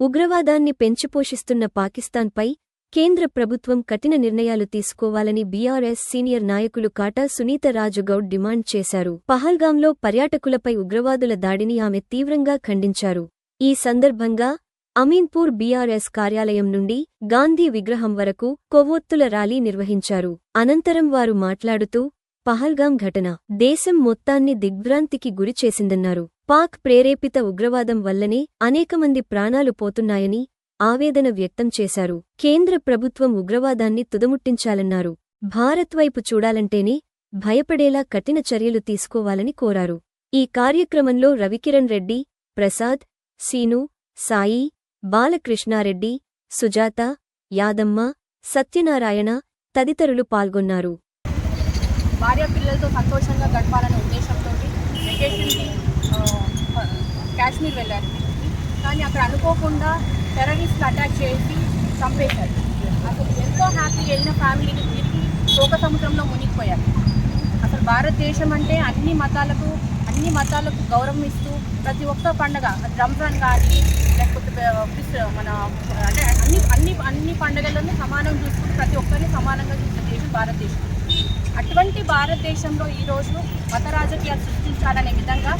ఉగ్రవాదాన్ని పెంచిపోషిస్తున్న పాకిస్తాన్పై కేంద్ర ప్రభుత్వం కఠిన నిర్ణయాలు తీసుకోవాలని బీఆర్ఎస్ సీనియర్ నాయకులు కాటా సునీత రాజుగౌడ్ డిమాండ్ చేశారు. పహల్గాంలో పర్యాటకులపై ఉగ్రవాదుల దాడిని ఆమె తీవ్రంగా ఖండించారు. ఈ సందర్భంగా అమీన్పూర్ బీఆర్ఎస్ కార్యాలయం నుండి గాంధీ విగ్రహం వరకు కొవ్వొత్తుల ర్యాలీ నిర్వహించారు. అనంతరం వారు మాట్లాడుతూ పహల్గాం ఘటన దేశం మొత్తాన్ని దిగ్భ్రాంతికి గురిచేసిందన్నారు పాక్ ప్రేరేపిత ఉగ్రవాదం వల్లనే అనేకమంది ప్రాణాలు పోతున్నాయని ఆవేదన వ్యక్తం చేశారు. కేంద్ర ప్రభుత్వం ఉగ్రవాదాన్ని తుదముట్టించాలన్నారు. భారత్ వైపు చూడాలంటేనే భయపడేలా కఠిన చర్యలు తీసుకోవాలని కోరారు. ఈ కార్యక్రమంలో రవికిరణ్ రెడ్డి ప్రసాద్ సీను సాయి బాలకృష్ణారెడ్డి సుజాత యాదమ్మ సత్యనారాయణ తదితరులు పాల్గొన్నారు. భార్య పిల్లలతో సంతోషంగా గడపాలనే ఉద్దేశంతో వెకేషన్కి కాశ్మీర్ వెళ్ళారు. కానీ అక్కడ అనుకోకుండా టెర్రరిస్ట్ అటాక్ చేసి చంపేశారు. అసలు ఎంతో హ్యాపీ వెళ్ళిన ఫ్యామిలీని తిరిగి శోక సముద్రంలో మునిగిపోయారు. అసలు భారతదేశం అంటే అన్ని మతాలకు అన్ని మతాలకు గౌరవం ఇస్తూ ప్రతి ఒక్క పండగ రంజాన్ కానీ లేకపోతే మన అంటే అన్ని అన్ని అన్ని పండుగలను సమానం చూసుకుంటూ ప్రతి ఒక్కరిని సమానంగా చూసే దేశం భారతదేశం. అటువంటి భారతదేశంలో ఈరోజు మత రాజకీయాలు సృష్టించాలనే విధంగా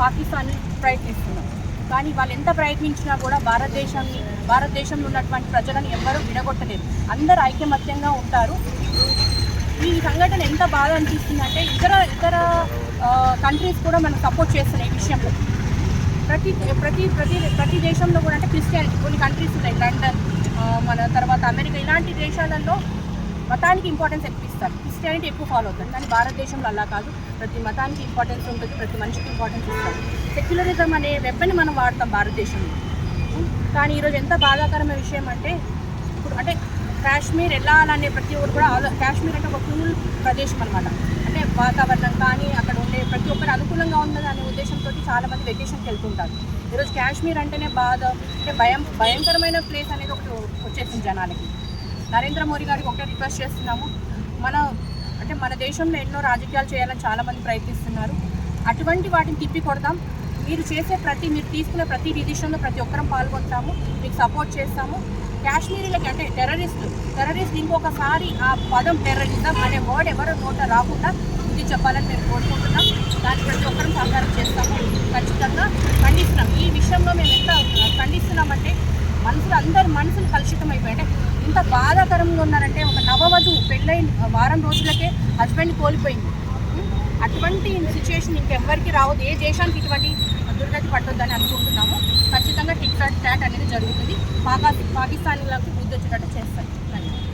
పాకిస్తాన్ ప్రయత్నిస్తున్నాం కానీ వాళ్ళు ఎంత ప్రయత్నించినా కూడా భారతదేశాన్ని భారతదేశంలో ఉన్నటువంటి ప్రజలను ఎవ్వరూ విడగొట్టలేరు అందరూ ఐకమత్యంగా ఉంటారు. ఈ సంఘటన ఎంత బాధ అనిపిస్తుంది అంటే ఇతర ఇతర కంట్రీస్ కూడా మనం సపోర్ట్ చేస్తున్నాయి ఈ విషయంలో. ప్రతి ప్రతి ప్రతి ప్రతి దేశంలో కూడా అంటే క్రిస్టియానిటీ కొన్ని కంట్రీస్ ఉన్నాయి. లండన్ మన తర్వాత అమెరికా ఇలాంటి దేశాలలో మతానికి ఇంపార్టెన్స్ ఎక్కువ ఇస్తారు. క్రిస్టియానిటీ ఎక్కువ ఫాలో అవుతుంది. కానీ భారతదేశంలో అలా కాదు. ప్రతి మతానికి ఇంపార్టెన్స్ ఉంటుంది. ప్రతి మనిషికి ఇంపార్టెన్స్ ఇస్తారు. సెక్యులరిజం అనే వెబ్బని మనం వాడతాం భారతదేశంలో. కానీ ఈరోజు ఎంత బాధాకరమైన విషయం అంటే ఇప్పుడు అంటే కాశ్మీర్ వెళ్ళాలనే ప్రతి ఒక్కరు కూడా ఆలో- కాశ్మీర్ అంటే ఒక కూల్ ప్రదేశం అనమాట అంటే వాతావరణం కానీ అక్కడ ఉండే ప్రతి ఒక్కరు అనుకూలంగా ఉన్నది అనే ఉద్దేశంతో చాలా మంది వెకేషన్కి వెళ్తుంటారు. ఈరోజు కాశ్మీర్ అంటేనే బాధ అంటే భయం భయంకరమైన ప్లేస్ అనేది ఒకటి వచ్చేసింది జనాలకి. నరేంద్ర మోడీ గారికి ఒకటే రిక్వెస్ట్ చేస్తున్నాము. మన అంటే మన దేశంలో ఎన్నో రాజకీయాలు చేయాలని చాలామంది ప్రయత్నిస్తున్నారు. అటువంటి వాటిని తిప్పి కొడదాం. మీరు చేసే ప్రతి మీరు తీసుకునే ప్రతి డిసిషన్లో ప్రతి ఒక్కరం పాల్గొంటాము. మీకు సపోర్ట్ చేస్తాము. కాశ్మీరీలకి అంటే టెర్రరిస్టులు టెర్రరిస్ట్ ఇంకొకసారి ఆ పదం టెర్రరిజం అనే వర్డ్ ఎవరు నోట రాకుండా ఇది చెప్పాలని మేము కోరుకుంటున్నాం. దాన్ని ప్రతి ఒక్కరం సహకారం చేస్తాము ఖచ్చితంగా ఖండిస్తున్నాం ఈ విషయంలో మేము ఎంత ఖండిస్తున్నామంటే మనసులు అందరు మనసులు కలుషితం అయిపోయాయి ఎంత బాధాకరంగా ఉన్నారంటే ఒక నవవధువు పెళ్ళైన వారం రోజులకే హస్బెండ్ కోల్పోయింది. అటువంటి సిచ్యువేషన్ ఇంకెవ్వరికి రావద్దు. ఏ దేశానికి ఇటువంటి దుర్గతి పట్టొద్దని అనుకుంటున్నాము ఖచ్చితంగా టిక్ టాక్ అనేది జరుగుతుంది. పాకా పాకిస్తాన్లకు బుద్ధి వచ్చేటట్టు చేస్తారు. ధన్యవాదాలు.